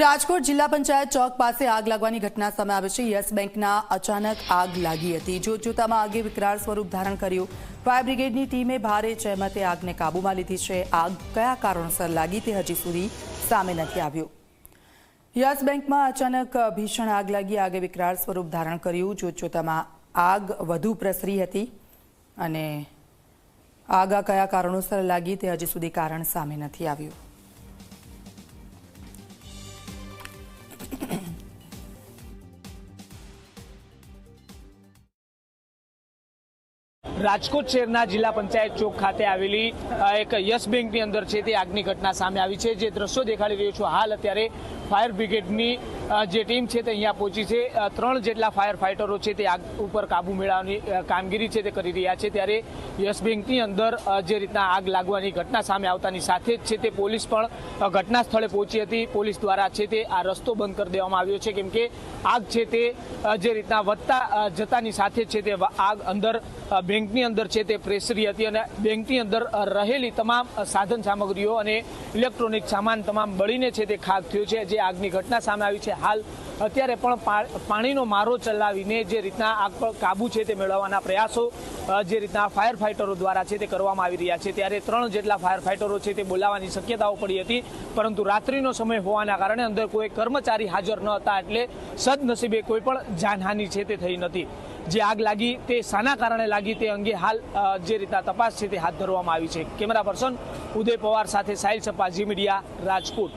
રાજકોટ જિલ્લા પંચાયત ચોક પાસે આગ લાગવાની ઘટના સામે આવી છે. યસ બેંકના અચાનક આગ લાગી હતી. જોતજોતામાં આગે વિકરાળ સ્વરૂપ ધારણ કર્યું. ફાયર બ્રિગેડની ટીમે ભારે જહેમતે આગને કાબૂમાં લીધી છે. આગ કયા કારણોસર લાગી તે હજી સુધી સામે નથી આવ્યું. યસ બેંકમાં અચાનક ભીષણ આગ લાગી. આગે વિકરાળ સ્વરૂપ ધારણ કર્યું. જોતજોતામાં આગ વધુ પ્રસરી હતી અને આગ કયા કારણોસર લાગી તે હજી સુધી કારણ સામે નથી આવ્યું. રાજકોટ શહેરના જિલ્લા પંચાયત ચોક ખાતે આવેલી એક યસ બેંકની અંદર છે તે આગની ઘટના સામે આવી છે. જે દ્રશ્યો દેખાડી રહ્યો છું, હાલ અત્યારે ફાયર બ્રિગેડની જે ટીમ છે તે અહીંયા પહોંચી છે. ત્રણ જેટલા ફાયર ફાઇટરો છે તે આગ ઉપર કાબુ મેળવવાની કામગીરી છે તે કરી રહ્યા છે. ત્યારે યસ બેંકની અંદર જે રીતના આગ લાગવાની ઘટના સામે આવતાની સાથે જ છે તે પોલીસ પણ ઘટના સ્થળે પહોંચી હતી. પોલીસ દ્વારા છે તે આ રસ્તો બંધ કરી દેવામાં આવ્યો છે. કેમ કે આગ છે તે જે રીતના વધતા જતાની સાથે છે તે આગ અંદર બેંકની અંદર છે તે પ્રેસરી હતી અને બેંકની અંદર રહેલી તમામ સાધન સામગ્રીઓ અને ઇલેક્ટ્રોનિક સામાન તમામ બળીને છે તે ખાક થયો છે. જે આગની ઘટના સામે આવી છે હાલ અત્યારે પણ પાણીનો મારો ચલાવીને જે રીતના આગ પર કાબુ છે તે મેળવવાના પ્રયાસો જે રીતના ફાયર ફાઇટરો દ્વારા છે તે કરવામાં આવી રહ્યા છે. ત્યારે ત્રણ જેટલા ફાયર ફાઇટરો છે તે બોલાવવાની શક્યતાઓ પડી હતી, પરંતુ રાત્રિનો સમય હોવાના કારણે અંદર કોઈ કર્મચારી હાજર ન હતા એટલે સદનસીબે કોઈ પણ જાનહાનિ છે તે થઈ નથી. જે આગ લાગી તે શાના કારણે લાગી તે અંગે હાલ જે રીતના તપાસ છે તે હાથ ધરવામાં આવી છે. કેમેરા પર્સન ઉદય પવાર સાથે સાહિલ સપા જી મીડિયા રાજકોટ.